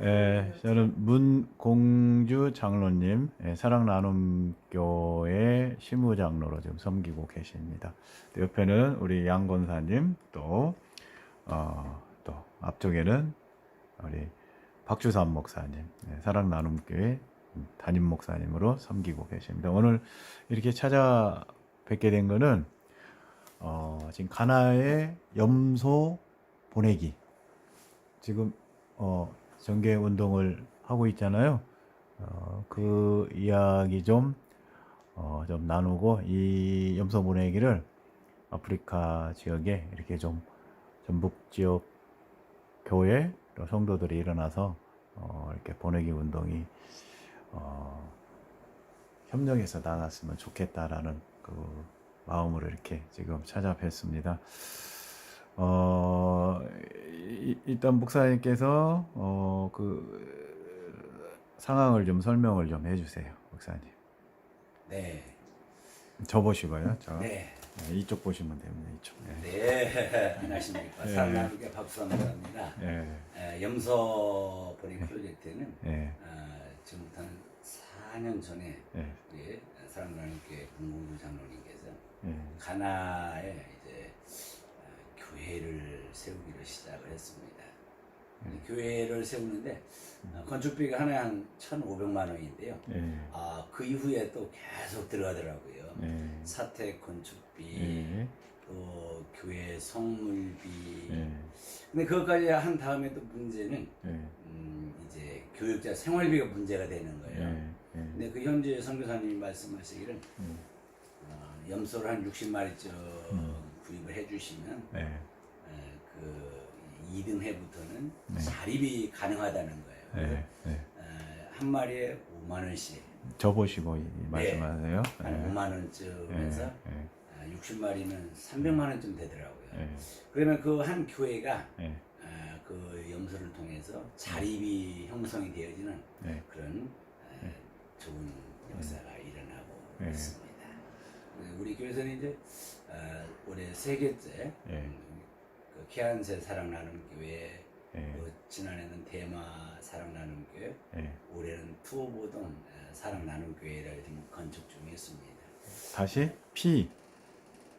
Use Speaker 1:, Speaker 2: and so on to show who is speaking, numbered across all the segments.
Speaker 1: 예, 저는 문공주 장로님 예, 사랑 나눔 교회 시무 장로로 지금 섬기고 계십니다. 또 옆에는 우리 양 권사님 또 어, 또 앞쪽에는 우리 박주삼 목사님 예, 사랑 나눔 교회 담임 목사님으로 섬기고 계십니다. 오늘 이렇게 찾아뵙게 된 거는 어, 지금 가나의 염소 보내기 지금 어, 정계 운동을 하고 있잖아요. 어, 그 이야기 좀, 어, 좀 나누고 이 염소 보내기를 아프리카 지역에 이렇게 좀 전북 지역 교회 또 성도들이 일어나서 어, 이렇게 보내기 운동이 어, 협력해서 나갔으면 좋겠다라는 그 마음으로 이렇게 지금 찾아뵙습니다. 어, 이- 일단 목사님께서 어, 그 상황을 좀 설명을 좀 해주세요, 목사님.
Speaker 2: 네.
Speaker 1: 저 보시고요, 저
Speaker 2: 네.
Speaker 1: 네, 이쪽 보시면 됩니다, 이쪽. 네.
Speaker 2: 네. 안녕하십니까.
Speaker 1: 네.
Speaker 2: 사랑하는 박수합니다.
Speaker 1: 예,
Speaker 2: 에, 염소 보내 프로젝트는
Speaker 1: 예,
Speaker 2: 어, 지금부터 한 4년 전에
Speaker 1: 예,
Speaker 2: 우리 사랑하는 교회 공공주 장로님께서
Speaker 1: 예,
Speaker 2: 가나에 이제 어, 교회를 세우기로 시작을 했습니다.
Speaker 1: 네.
Speaker 2: 교회를 세우는데 어, 건축비가 하나에 한 1,500만 원인데요.
Speaker 1: 예,
Speaker 2: 아, 그 이후에 또 계속 들어가더라고요.
Speaker 1: 예,
Speaker 2: 사택 건축비,
Speaker 1: 예,
Speaker 2: 또 교회 성물비.
Speaker 1: 예,
Speaker 2: 근데 그것까지 한 다음에 또 문제는
Speaker 1: 예,
Speaker 2: 음, 이제 교육자 생활비가 문제가 되는
Speaker 1: 예,
Speaker 2: 거예요.
Speaker 1: 예,
Speaker 2: 근데 그 현재 선교사님이 말씀하시기를
Speaker 1: 음,
Speaker 2: 어, 염소를 한 60마리쯤
Speaker 1: 음.
Speaker 2: 구입을 해주시면 그 2등 해부터는
Speaker 1: 네.
Speaker 2: 자립이 가능하다는 거예요.
Speaker 1: 예, 예.
Speaker 2: 에, 한 마리에 5만 원씩,
Speaker 1: 저 보시고 이- 말씀하세요.
Speaker 2: 한
Speaker 1: 예,
Speaker 2: 5만 원쯤 해서
Speaker 1: 예,
Speaker 2: 아, 60마리는 300만 원쯤 되더라고요.
Speaker 1: 예,
Speaker 2: 그러면 그 한 교회가
Speaker 1: 예,
Speaker 2: 아, 그 염소를 통해서 자립이 형성이 되어지는
Speaker 1: 예,
Speaker 2: 그런 아, 좋은 역사가 일어나고
Speaker 1: 네.
Speaker 2: 있습니다. 우리 교회에서는 이제 아, 올해 세 개째
Speaker 1: 예.
Speaker 2: 음, 그 케안세 사랑 나눔 교회,
Speaker 1: 예,
Speaker 2: 또 지난해는 대마 사랑 나눔 교회,
Speaker 1: 예.
Speaker 2: 올해는 투어보동 아, 사랑 나눔 교회를 지금 건축 중에 있습니다.
Speaker 1: 다시 P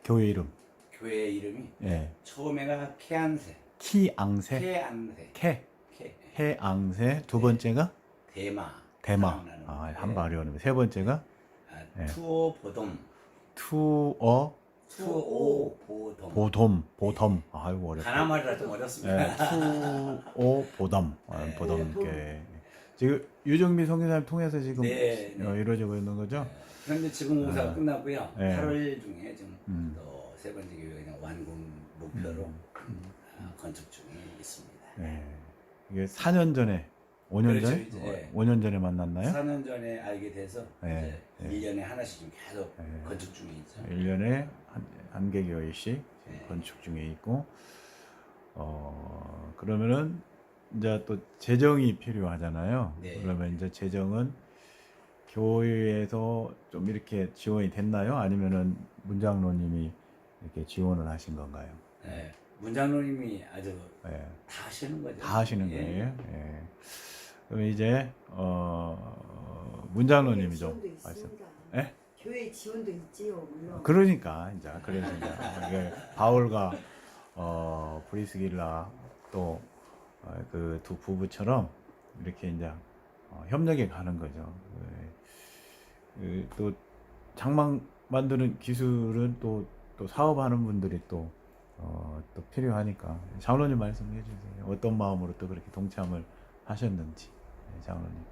Speaker 1: 교회 이름.
Speaker 2: 교회 이름이
Speaker 1: 예.
Speaker 2: 처음에가 케안세,
Speaker 1: 키앙세,
Speaker 2: 케안세,
Speaker 1: 캐,
Speaker 2: 케,
Speaker 1: 해앙세. 두 번째가
Speaker 2: 대마,
Speaker 1: 대마.
Speaker 2: 사랑 나눔
Speaker 1: 아,
Speaker 2: 교회,
Speaker 1: 한 발이 어려운데. 세 번째가
Speaker 2: 아,
Speaker 1: 네.
Speaker 2: 투어보동,
Speaker 1: 투어
Speaker 2: 투어보동.
Speaker 1: 보돔, 보덤. 아이고 어렵다.
Speaker 2: 가나말이라 좀 어렵습니다.
Speaker 1: 예, 투어 보덤, 아,
Speaker 2: 네.
Speaker 1: 보덤께. 지금 유정미 성교사님 통해서 지금
Speaker 2: 네, 네.
Speaker 1: 어, 이루어지고 있는 거죠?
Speaker 2: 그런데 지금 공사가
Speaker 1: 아.
Speaker 2: 끝났고요.
Speaker 1: 네.
Speaker 2: 8월 중에 지금
Speaker 1: 음.
Speaker 2: 또세 번째 교회가 완공 목표로
Speaker 1: 음.
Speaker 2: 아, 건축 중에 있습니다.
Speaker 1: 네. 이게 4년 전에, 5년
Speaker 2: 그렇죠,
Speaker 1: 전에,
Speaker 2: 이제.
Speaker 1: 5년 전에 만났나요?
Speaker 2: 4년 전에 알게 돼서
Speaker 1: 네,
Speaker 2: 이제 1년에 하나씩 지금 계속
Speaker 1: 네.
Speaker 2: 건축 중에 있죠.
Speaker 1: 1년에 한, 한개 교회씩 지금
Speaker 2: 네.
Speaker 1: 건축 중에 있고, 어, 그러면은 이제 또 재정이 필요하잖아요.
Speaker 2: 네.
Speaker 1: 그러면 이제 재정은 교회에서 좀 이렇게 지원이 됐나요? 아니면은 문장로님이 이렇게 지원을 하신 건가요?
Speaker 2: 네. 문장로님이 아주
Speaker 1: 예.
Speaker 2: 다 하시는 거죠.
Speaker 1: 다 하시는
Speaker 2: 예.
Speaker 1: 거예요. 예. 그럼 이제 어, 문장로님이 좀
Speaker 3: 지원도
Speaker 1: 말씀. 예?
Speaker 3: 교회 지원도 있지요, 물론.
Speaker 1: 그러니까 이제 그래서 이제 이게 바울과 어, 브리스길라 또 그 두 부부처럼 이렇게 이제 어, 협력해 가는 거죠. 예. 그, 또 장막 만드는 기술은 또, 또 사업하는 분들이 또, 어, 또 필요하니까 장로님 말씀해 주세요. 어떤 마음으로 또 그렇게 동참을 하셨는지 네, 장로님.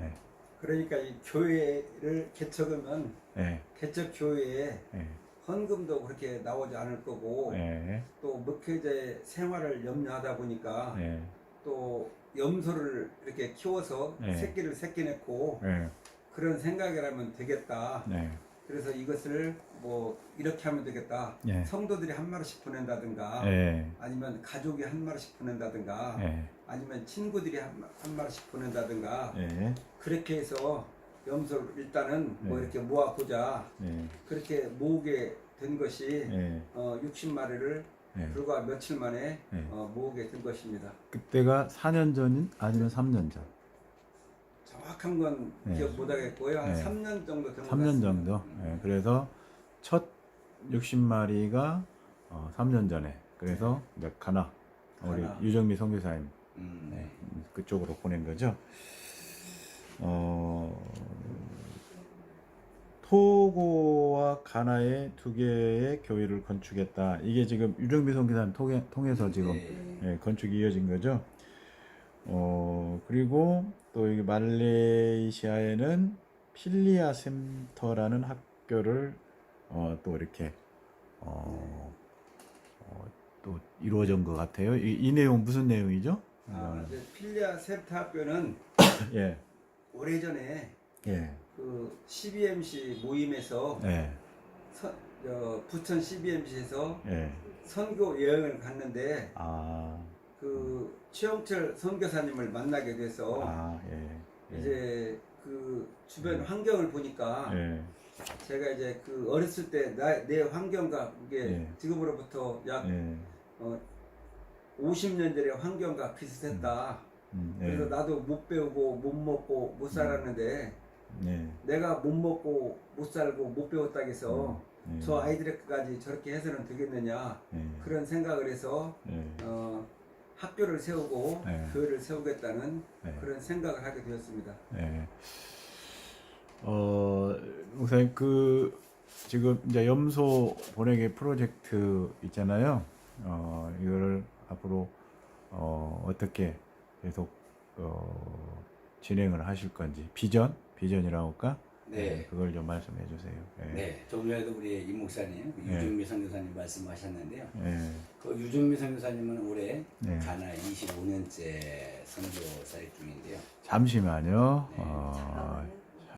Speaker 1: 네,
Speaker 4: 그러니까 이 교회를 개척하면
Speaker 1: 네,
Speaker 4: 개척 교회에
Speaker 1: 네,
Speaker 4: 헌금도 그렇게 나오지 않을 거고
Speaker 1: 네,
Speaker 4: 또 목회자의 생활을 염려하다 보니까
Speaker 1: 네,
Speaker 4: 또 염소를 이렇게 키워서
Speaker 1: 네.
Speaker 4: 새끼를 새끼 낳고
Speaker 1: 네,
Speaker 4: 그런 생각이라면 되겠다.
Speaker 1: 네,
Speaker 4: 그래서 이것을 뭐 이렇게 하면 되겠다.
Speaker 1: 네.
Speaker 4: 성도들이 한 마리씩 보낸다든가
Speaker 1: 네,
Speaker 4: 아니면 가족이 한 마리씩 보낸다든가
Speaker 1: 네,
Speaker 4: 아니면 친구들이 한, 마- 한 마리씩 보낸다든가
Speaker 1: 네,
Speaker 4: 그렇게 해서 염소를 일단은 뭐
Speaker 1: 네.
Speaker 4: 이렇게 모아보자
Speaker 1: 네,
Speaker 4: 그렇게 모으게 된 것이
Speaker 1: 네,
Speaker 4: 어, 60마리를
Speaker 1: 예.
Speaker 4: 불과 며칠 만에
Speaker 1: 네.
Speaker 4: 어, 모으게 된 것입니다.
Speaker 1: 그때가 4년 전 아니면 3년 전?
Speaker 4: 정확한 건
Speaker 1: 네.
Speaker 4: 기억 못하겠고요. 한
Speaker 1: 네.
Speaker 4: 3년 정도 된것
Speaker 1: 3년
Speaker 4: 같습니다.
Speaker 1: 정도. 예, 그래서 첫 60마리가 어, 3년 전에 그래서 이제 가나 우리
Speaker 4: 가나.
Speaker 1: 유정미 선교사님
Speaker 2: 음,
Speaker 1: 네, 그쪽으로 보낸 거죠. 어, 토고와 가나의 두 개의 교회를 건축했다. 이게 지금 유정미 선교사님 통해, 통해서 지금
Speaker 2: 네.
Speaker 1: 예, 건축이 이어진 거죠. 어, 그리고 또 여기 말레이시아에는 필리아 센터라는 학교를 어, 또 이렇게 어, 어, 또 이루어진 것 같아요. 이, 이 내용 무슨 내용이죠?
Speaker 4: 아, 이제 필리아 세타 학교는
Speaker 1: 예,
Speaker 4: 오래전에
Speaker 1: 예,
Speaker 4: 그 CBMC 모임에서
Speaker 1: 예,
Speaker 4: 선- 어, 부천 CBMC에서
Speaker 1: 예.
Speaker 4: 선교 여행을 갔는데
Speaker 1: 아,
Speaker 4: 그 최영철 선교사님을 만나게 돼서
Speaker 1: 아, 예, 예.
Speaker 4: 이제 그 주변 환경을 보니까
Speaker 1: 예,
Speaker 4: 제가 이제 그 어렸을 때 내 환경과 이게
Speaker 1: 예.
Speaker 4: 지금으로부터 약
Speaker 1: 예,
Speaker 4: 어, 50년 전의 환경과 비슷했다.
Speaker 1: 음, 예,
Speaker 4: 그래서 나도 못 배우고 못 먹고 못 살았는데
Speaker 1: 예,
Speaker 4: 내가 못 먹고 못 살고 못 배웠다 해서
Speaker 1: 예,
Speaker 4: 저 아이들에게까지 저렇게 해서는 되겠느냐
Speaker 1: 예,
Speaker 4: 그런 생각을 해서
Speaker 1: 예,
Speaker 4: 어, 학교를 세우고
Speaker 1: 네.
Speaker 4: 교회를 세우겠다는
Speaker 1: 예.
Speaker 4: 그런 생각을 하게 되었습니다.
Speaker 1: 예. 어, 목사님 그 지금 이제 염소 보내기 프로젝트 있잖아요. 어, 이거를 앞으로 어, 어떻게 계속 어, 진행을 하실 건지 비전 비전이라고 할까?
Speaker 2: 네.
Speaker 1: 그걸 좀 말씀해 주세요. 예.
Speaker 2: 네, 조금 전에도 우리 임 목사님,
Speaker 1: 네.
Speaker 2: 유중미 선교사님 말씀하셨는데요.
Speaker 1: 예.
Speaker 2: 그 유중미 선교사님은 올해
Speaker 1: 네.
Speaker 2: 가나 25년째 선교 사역 중인데요.
Speaker 1: 잠시만요.
Speaker 2: 네.
Speaker 1: 어.